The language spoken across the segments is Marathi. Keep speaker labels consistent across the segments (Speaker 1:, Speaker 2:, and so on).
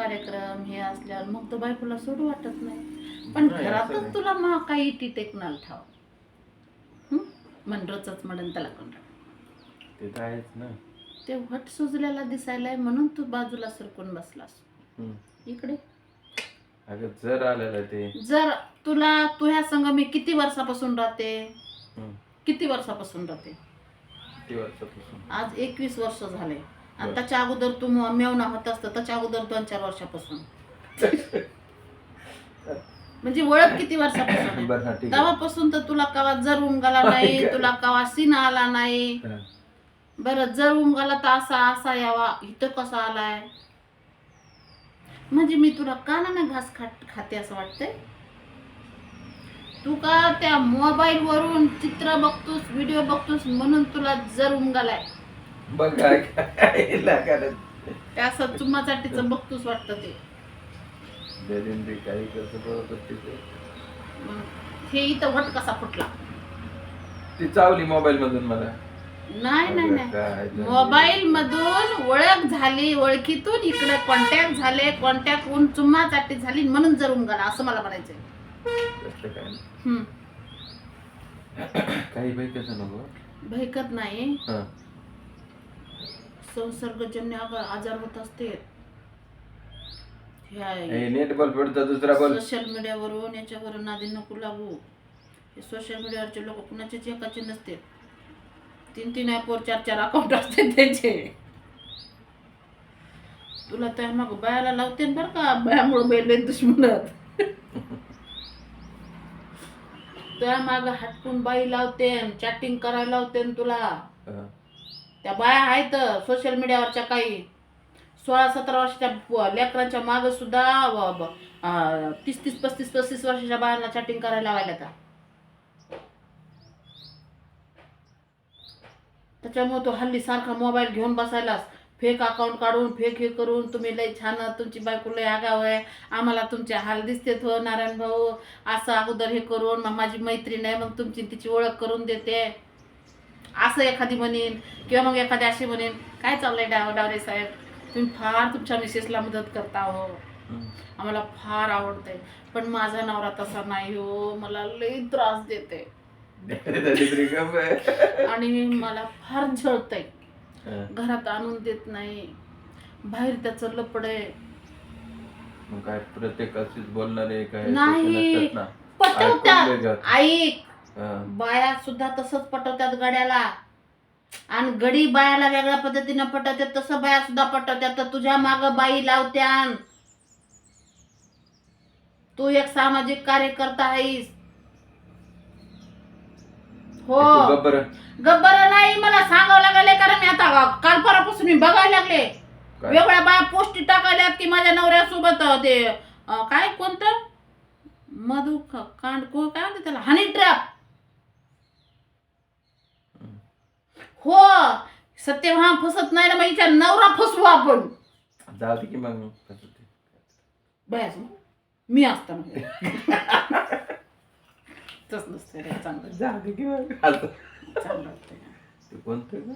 Speaker 1: कार्यक्रम हे असल्यावर मग तर बायकोला सोडू वाटत नाही. पण
Speaker 2: नाही, असं
Speaker 1: घरातच
Speaker 2: नाही.
Speaker 1: तुला मग काही इटी टेकणार ठाव? मनरोचच म्हणून त्याला कोण
Speaker 2: ते तर आहेच ना.
Speaker 1: ते वट सुजलेला दिसायलाय म्हणून तू बाजूला सरकून बसलास.
Speaker 2: हम्म.
Speaker 1: इकडे.
Speaker 2: अगं जर आलेलं ते.
Speaker 1: जर तुला तू ह्या संघ मी किती वर्षापासून राहते?
Speaker 2: हम्म.
Speaker 1: किती वर्षापासून राहते?
Speaker 2: किती वर्षापासून?
Speaker 1: आज एकवीस वर्ष झाले. आणि. त्याच्या अगोदर तू मेवना होत असतं त्याच्या अगोदर दोन चार वर्षापासून. म्हणजे ओळख किती वर्षापासून आहे?
Speaker 2: बरं हा ठीक आहे.
Speaker 1: तेव्हापासून तर तुला कवा जर उमगाला नाही? तुला कवा सीन आला नाही.
Speaker 2: हा.
Speaker 1: बरं जर उमगाला तर असा असा यावा इथं कसा आलाय? म्हणजे मी तुला कानाने घास खात खाते असं वाटतंय? तू का त्या मोबाईल वरून चित्र बघतोस व्हिडिओ बघतोस म्हणून तुला जर उमगालाय
Speaker 2: बघ काय.
Speaker 1: त्या असं चुम्माचाटीचं बघतोस वाटतं ते
Speaker 2: दरीन ते काही कसं बघत होती ते.
Speaker 1: मग हे इथं वट कसा फुटला
Speaker 2: ती चावली मोबाईल मधून मला
Speaker 1: नाही नाही नाही
Speaker 2: काय झालं?
Speaker 1: मोबाईल मधून ओळख झाली ओळखीतून इकडे कॉन्टॅक्ट झाले कॉन्टॅक्ट होऊन चुम्मा चाटी झाली म्हणून जरून गेला असं मला म्हणायचंय
Speaker 2: कसलं काय नाही.
Speaker 1: हम्म.
Speaker 2: काही बाई कसं नको
Speaker 1: भयकत नाही
Speaker 2: हा
Speaker 1: संसर्गजन्य आजार होत असते.
Speaker 2: हे नेट बॉल पडतं दुसरा बॉल
Speaker 1: सोशल मीडियावरून याच्यावरून नादी नको लागू. हे सोशल मीडियावरचे लोक कुणाचेच एकाचे नसते. तीन तीन ॲपवर चार चार अकाउंट असते त्यांचे. तुला त्या मग बायाला लावते बरं का बायामुळे बैल दुश्मनत. त्या माग हटकून बाई लावते चॅटिंग करायला लावते तुला. त्या बाया आहेत सोशल मीडियावरच्या काही. सोळा सतरा वर्षाच्या लेकरांच्या मागं सुद्धा तीस तीस पस्तीस पस्तीस वर्षाच्या बायांना चॅटिंग करायला लावायला त्या त्याच्यामुळे तो हल्ली सारखा मोबाईल घेऊन बसायलास. फेक अकाउंट काढून फेक हे करून तुम्ही लय छान तुमची बायको लय आगाव आहे. आम्हाला तुमचे हाल दिसते हो नारायण भाऊ. असं अगोदर हे करून मग माझी मैत्रीण आहे मग तुमची तिची ओळख करून देते. असं एखादी म्हणेन किंवा मग एखादी अशी म्हणेन काय चाललंय डाव डावरे साहेब तुम्ही फार तुमच्या मिसेसला मदत करता हो. आम्हाला फार आवडतंय पण माझा नवरा तसा नाही हो मला लई त्रास देते
Speaker 2: आहे.
Speaker 1: आणि मला फार झळतंय. घरात आणून देत नाही बाहेर त्याचं लपड आहे
Speaker 2: काय प्रत्येक बोलणारे काय
Speaker 1: नाही. पटवतात. ऐक. बाया सुद्धा तसंच पटवतात गड्याला. आणि गडी बायाला वेगळ्या पद्धतीनं पटवतात तसं बाया सुद्धा पटवतात. तर तुझ्या माग बाई लावत्यान तू एक सामाजिक कार्यकर्ता आहेस. हो.
Speaker 2: तू गप्प बरं.
Speaker 1: गब्बर नाही मला सांगावं लागले कारण मी आता काल परवापासून मी बघायला लागले? वेगळ्या बाया पोस्टी टाकायल्यात की माझ्या नवऱ्यासोबत ते काय कोणतं? मधु कांड को काय म्हणते त्याला? हनी ट्रॅप हो सत्य हा फसत नाही ना मग हिच्या नवरा फसवू आपण.
Speaker 2: जाऊ दे की मग
Speaker 1: मी असताना तस नसतं रे चांगलं
Speaker 2: जाऊ दे की मग.
Speaker 1: चांगलं असतंय.
Speaker 2: ते कोणतं गं?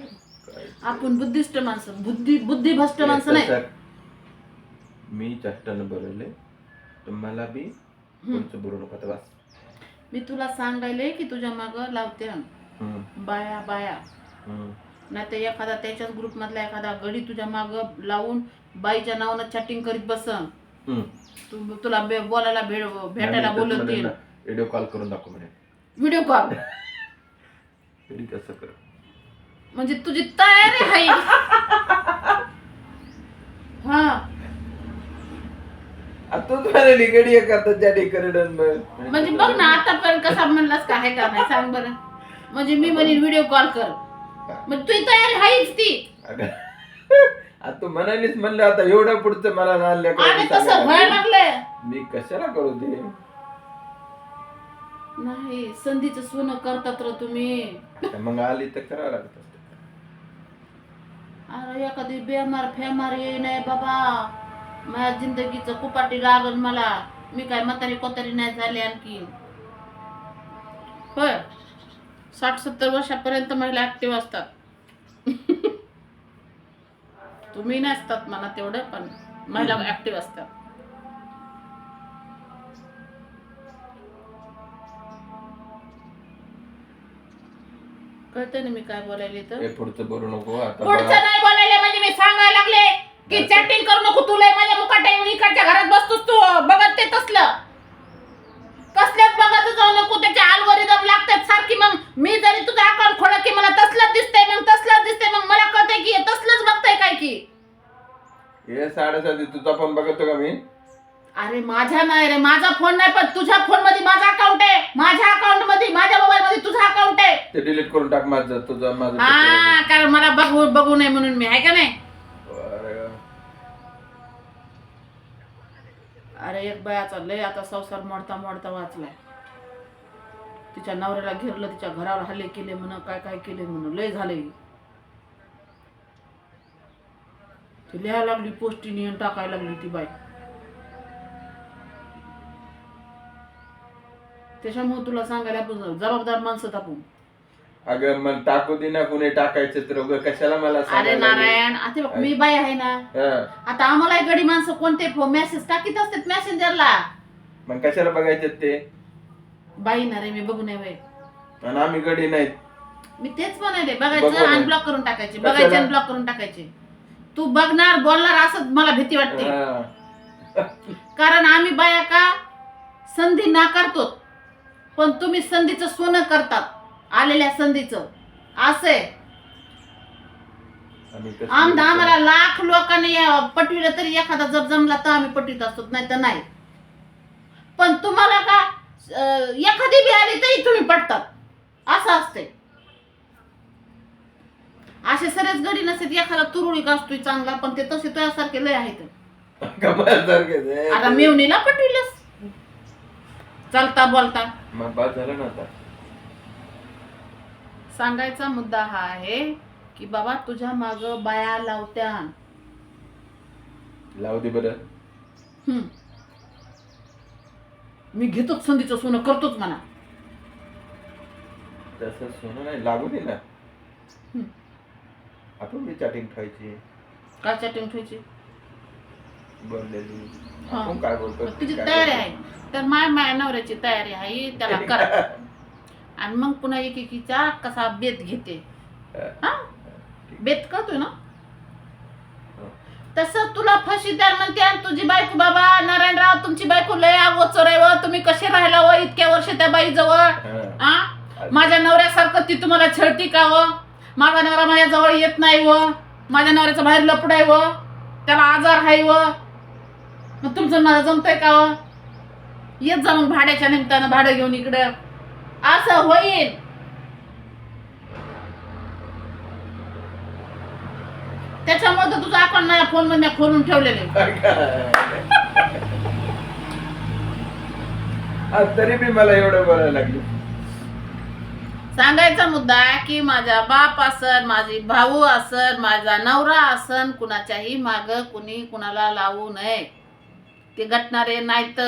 Speaker 2: काय?
Speaker 1: आपण बुद्धिस्ट माणसं बुद्धी बुद्धिभ्रष्ट माणसं नाही.
Speaker 2: तसं- मी चष्टानं बोलवले तर मला बी कोणचं बोलू नको आता बस.
Speaker 1: मी तुला सांगायले की तुझ्या माग लावते
Speaker 2: हम्म,
Speaker 1: बाया बाया. नाही तर एखादा त्याच्याच ग्रुप मधला एखादा गडी तुझ्या माग लावून बाईच्या नावानं चॅटिंग करीत बसन.
Speaker 2: हम्म.
Speaker 1: तू तुला बे- बोलायला भेट भेटायला बोलवतील
Speaker 2: ना, व्हिडिओ कॉल करून दाखव म्हणे.
Speaker 1: व्हिडिओ कॉल
Speaker 2: कसं कर.
Speaker 1: म्हणजे तुझी तयारी आहे. हा.
Speaker 2: आता तूच म्हणाली गडी करता त्या डेकोरेटन
Speaker 1: म्हणजे बघ ना आतापर्यंत कसा म्हणलास का आहे का नाही सांग बरं. म्हणजे मी म्हणेन व्हिडिओ कॉल कर. मग तुझी तयारी आहेच ती.
Speaker 2: आता तू म्हणालीस म्हणलं आता एवढं पुढचं मला लहान
Speaker 1: आणि
Speaker 2: लेकरांनी
Speaker 1: तसं
Speaker 2: सांगायला.
Speaker 1: व्हायला लागलंय.
Speaker 2: लागलं. मी कशाला करू दे?
Speaker 1: नाही संधीचं सोनं करतात र तुम्ही.
Speaker 2: मग आली तर करावं लागत. असतं.
Speaker 1: अरे एखादी बेमार फेमार येई नाही बाबा. माझ्या जिंदगीचं कुपाटी लागल मला. मी काय म्हातारी कोतारी नाही झाली आणखी होय. साठ सत्तर वर्षापर्यंत महिला ऍक्टिव्ह असतात. तुम्ही नसतात म्हणा तेवढं पण महिला ऍक्टिव्ह असतात. कळतंय ना मी काय बोलायले तर?
Speaker 2: पुढचं बोलू नको आता
Speaker 1: पुढचं. नाही बोलायले म्हणजे मी सांगायला लागले की चॅटिंग करू नको तुला माझ्या मुकाटा येऊन इकडच्या घरात बसतोस तू. बघत ते तसलं. कसल्याच बघत जाऊ नको त्याचे अल्गोरिदम लागतात सारखी. मग मी जरी तुझं अकाउंट खोलं की मला तसलंच दिसतंय मग तसलंच दिसतंय मग मला कळतंय की हे तसलंच बघताय काय की?
Speaker 2: हे साडेसाती तुझा फोन बघतो का मी?
Speaker 1: अरे माझ्या नाही रे माझा फोन नाही पण तुझ्या फोनमध्ये माझा अकाउंट आहे. माझ्या अकाउंटमध्ये माझ्या मोबाईल मध्ये तुझा अकाउंट आहे.
Speaker 2: ते डिलीट करून टाक माझं तुझं माझं
Speaker 1: हा कारण मला बघू बघू नये म्हणून मी आहे का नाही?
Speaker 2: अरे
Speaker 1: एक बायाचा लय आता संसार मोडता मोडता वाचलाय तिच्या नवऱ्याला घेरलं तिच्या घरावर हल्ले केले म्हण काय काय केले म्हणून लय झाले. ती लिहायला लागली पोस्टी नेऊन टाकायला लागली ती बाई. त्याच्यामुळे तुला सांगायला आपण जबाबदार माणसं तापून
Speaker 2: अगं मला टाकू दे ना कुणी टाकायचं तर उगा कशाला मला
Speaker 1: अरे
Speaker 2: सांगायला लागली?
Speaker 1: नारायण आता बघ, मी बाई आहे ना
Speaker 2: हा.
Speaker 1: आता आम्हाला गडी माणसं कोणते मेसेज टाकीत असतात मेसेंजरला
Speaker 2: मग कशाला बघायचे ते
Speaker 1: बाई ना रे मी बघू नये बाई
Speaker 2: आणि आम्ही गडी नाहीत
Speaker 1: मी तेच म्हणाले
Speaker 2: बघू
Speaker 1: बघायचं
Speaker 2: नये.
Speaker 1: अनब्लॉक करून टाकायचे
Speaker 2: कशाला?
Speaker 1: बघायचे अनब्लॉक करून टाकायचे तू बघणार बोलणार असं मला भीती वाटते
Speaker 2: हा.
Speaker 1: कारण आम्ही बाया का संधी नाकारतो पण तुम्ही संधीचं सोनं करतात आलेल्या संधीचं.
Speaker 2: कसं
Speaker 1: आमदा आम्हाला लाख लोकांनी पटविलं तरी एखादा जर जमला तर आम्ही पटवित असतो नाही तर नाही. पण तुम्हाला का एखादी बी आली तरी तुम्ही पटतात. असं असते असे सरेच गडी नसतात एखादा तुरुळी असतोय चांगला पण ते तसे तुझ्यासारखे लय आहेत. आता मेवणीला पटविलंस चालता बोलता.
Speaker 2: मग बाद झालं ना आता.
Speaker 1: सांगायचा मुद्दा हा आहे की बाबा तुझ्या माग बाया लावत्या.
Speaker 2: लावू दे बरं.
Speaker 1: मी घेतोच संधीचं सोनं करतोच म्हणा.
Speaker 2: तसं सोनं नाही लागू दे ना.
Speaker 1: हम्म.
Speaker 2: आपण बी चॅटिंग ठेवायची.
Speaker 1: काय चॅटिंग ठेवायची?
Speaker 2: बोललेली
Speaker 1: हा.
Speaker 2: आपण काय बोलतो काय
Speaker 1: तयारी. आहे. तर माय माय नवऱ्याची तयारी आहे. त्याला करा. आणि मग पुन्हा एकेकीचा कसा बेत घेते. हा? बेत करतोय ना? तसं तुला फशीदार म्हणते आणि तुझी बायको बाबा नारायणराव तुमची बायको लय अगोचर आहे व. तुम्ही कसे राहिला व इतक्या वर्ष त्या बाईजवळ?
Speaker 2: हा.
Speaker 1: आ? माझ्या नवऱ्यासारखं ती तुम्हाला छळती का व? माझा नवरा माझ्या जवळ येत नाही व. माझ्या नवऱ्याचं बाहेर लपड आहे व. त्याला आजार आहे व. मग तुमचं मला जमतंय का व? येत जा मग भाड्याच्या निमित्तानं भाडं घेऊन इकडं. असं होईल. त्याच्यामुळे तर तुझा अकाउंट माझ्या फोनमध्ये खोलून ठेवलेले
Speaker 2: आज तरी बी मला एवढं बोलायला लागली.
Speaker 1: सांगायचा मुद्दा आहे की माझा बाप असन माझी भाऊ असन माझा नवरा असन कुणाच्याही माग कुणी कुणाला लावू नये. ते गटणारे नाहीत.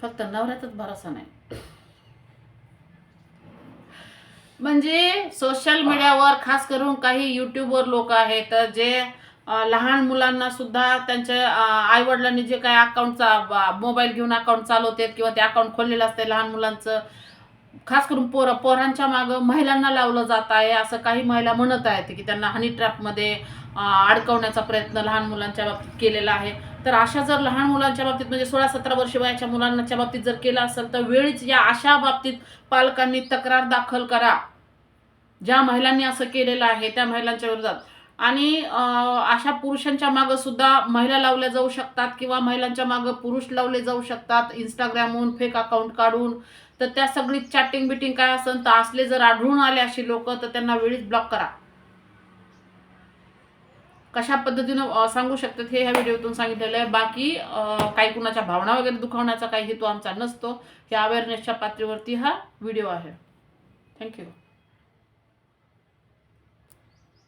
Speaker 1: फक्त नवऱ्यातच भरोसा नाही. म्हणजे सोशल मीडियावर खास करून काही युट्यूबवर लोक आहेत जे लहान मुलांना सुद्धा त्यांच्या आई वडिलांनी जे काय अकाउंटचा मोबाईल घेऊन अकाउंट चालवतात किंवा ते अकाउंट खोललेलं असते लहान मुलांचं खास करून पोरं पोरांच्या मागं महिलांना लावलं जात आहे असं काही महिला म्हणत आहेत की त्यांना हनी ट्रॅपमध्ये अडकवण्याचा प्रयत्न लहान मुलांच्या बाबतीत केलेला आहे. तर अशा जर लहान मुलांच्या बाबतीत म्हणजे सोळा सतरा वर्ष वयाच्या मुलांच्या बाबतीत जर केलं असेल तर वेळीच या अशा बाबतीत पालकांनी तक्रार दाखल करा. ज्या महिलांनी असं केलेलं आहे त्या महिलांच्या विरोधात. आणि अशा पुरुषांच्या मागं सुद्धा महिला लावल्या जाऊ शकतात किंवा महिलांच्या मागं पुरुष लावले जाऊ शकतात इंस्टाग्रामहून फेक अकाउंट काढून. तर त्या सगळी चॅटिंग बिटिंग काय असेल तर असले जर आढळून आले अशी लोक तर त्यांना वेळीच ब्लॉक करा. कशा पद्धतीनं सांगू शकतात हे ह्या व्हिडिओतून सांगितलेलं आहे. बाकी काही कुणाच्या भावना वगैरे दुखावण्याचा काही हेतू आमचा नसतो. या अवेअरनेसच्या पातळीवरती हा व्हिडिओ आहे. थँक्यू